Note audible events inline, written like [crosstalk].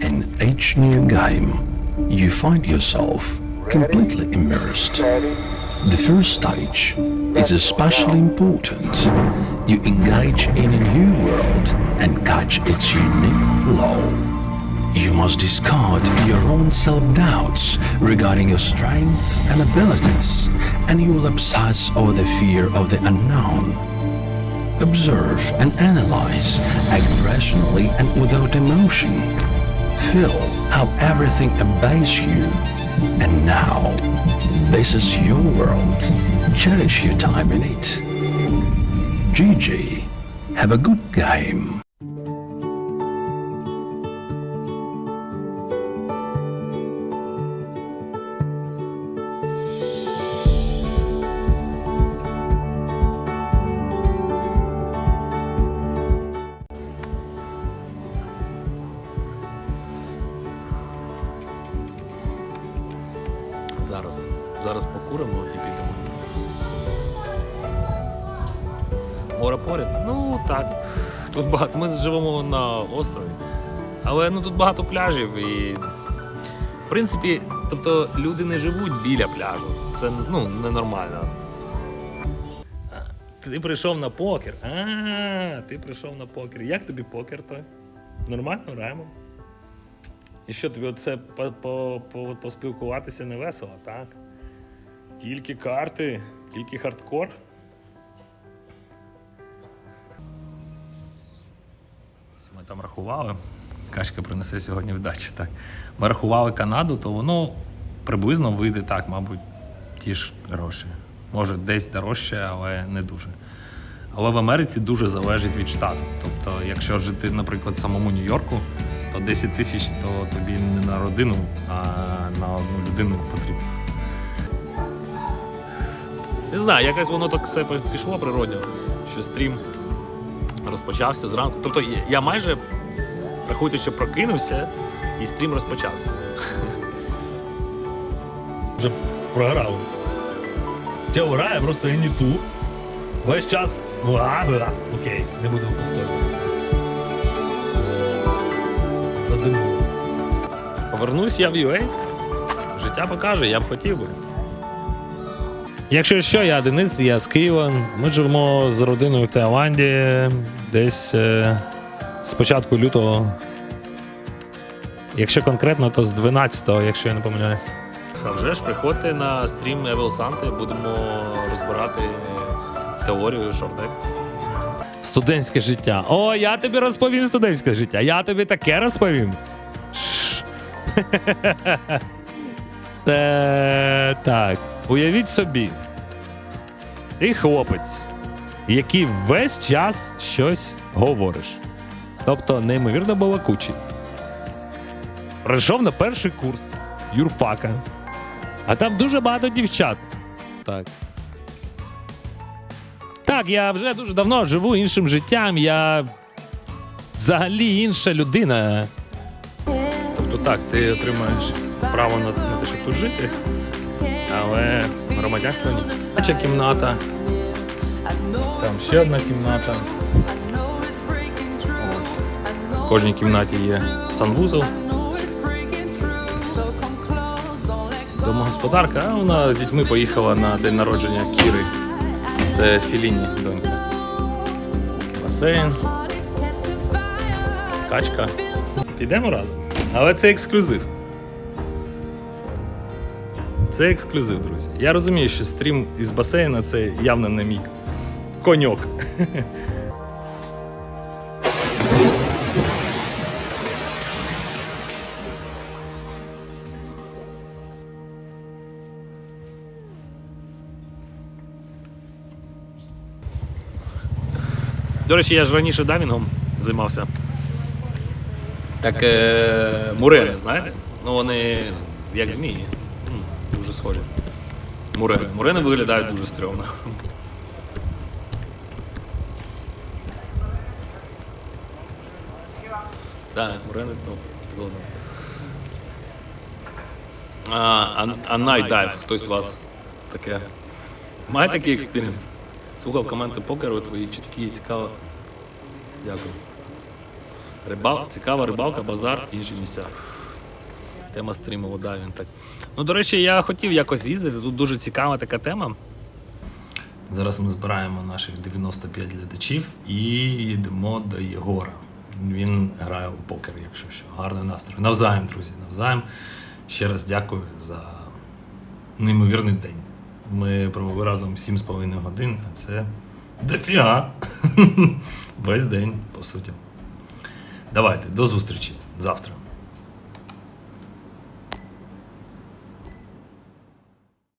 In each new game, you find yourself completely immersed. The first stage is especially important. You engage in a new world and catch its unique flow. You must discard your own self doubts regarding your strength and abilities, and you will obsess over the fear of the unknown. Observe and analyze, act rationally and without emotion. Feel how everything obeys you. And now, this is your world. Cherish your time in it. GG. Have a good game. Зараз. Зараз покуримо і підемо. Море поряд? Ну так. Тут багато. Ми живемо на острові. Але ну тут багато пляжів і. В принципі, тобто люди не живуть біля пляжу. Це ну, ненормально. Ти прийшов на покер. А, ти прийшов на покер. Як тобі покер той? Нормально граємо? І що тобі оце по- по- по- поспілкуватися не весело, так? Тільки карти, тільки хардкор. Ми там рахували. Качка принесе сьогодні вдачі. Так. Ми рахували Канаду, то воно приблизно вийде так, мабуть, ті ж гроші. Може, десь дорожче, але не дуже. Але в Америці дуже залежить від штату. Тобто, якщо жити, наприклад, самому Нью-Йорку, то 10 тисяч то тобі не на родину, а на одну людину потрібно. Не знаю, якось воно так все пішло природньо, що стрім розпочався зранку. Тобто я- я майже, рахуйте, що прокинувся і стрім розпочався. [laughs] Вже програв. Грає, просто і не ту. Весь час. Ну, окей, не буду повторюватися. Повернусь я в UA. Життя покаже, я б хотів би. Якщо що, я Денис, я з Києва. Ми живемо з родиною в Таїланді десь е, з початку лютого. Якщо конкретно, то з 12-го, якщо я не помиляюсь. А вже ж приходьте на стрім Evil Santa, будемо розбирати теорію шордек. Студентське життя. О, я тобі розповім студентське життя. Я тобі таке розповім. [laughs] Це так. Уявіть собі. Ти хлопець, який весь час щось говориш. Тобто, неймовірно балакучий. Прийшов на перший курс юрфака. А там дуже багато дівчат. Так. Так, я вже дуже давно живу іншим життям. Я взагалі інша людина. Тобто так, ти отримаєш право на, на те, щоб тут жити, але громадянство ні. Кімната. Там ще одна кімната. Ось. В кожній кімнаті є санвузол. Домогосподарка, а вона з дітьми поїхала на день народження Кіри. Це Філіні, донька. Басейн, качка. Підемо разом. Але це ексклюзив. Це ексклюзив, друзі. Я розумію, що стрім із басейна це явно не мій коньок. До речі, я ж раніше дайвінгом займався. Так е, мурени, знаєте? Ну вони як змії. М, Дуже схожі. Мурени. Мурени виглядають дуже стрьомно. Так, мурени, ну, згодом. А, а, а найдайв, хтось з вас таке. Має такий експірієнс? Слухав коменти покеру, твої чіткі і цікаво. Дякую. Рибал, цікава рибалка, базар, інші місця. Тема стріму, да, він так. Ну, до речі, я хотів якось з'їздити. Тут дуже цікава така тема. Зараз ми збираємо наших 95 глядачів і йдемо до Єгора. Він грає у покер, якщо що. Гарний настрій. Навзаєм, друзі, навзаєм. Ще раз дякую за неймовірний день. Ми провели разом 7,5 годин, а це дофіга. [laughs] Весь день, по суті. Давайте, до зустрічі завтра.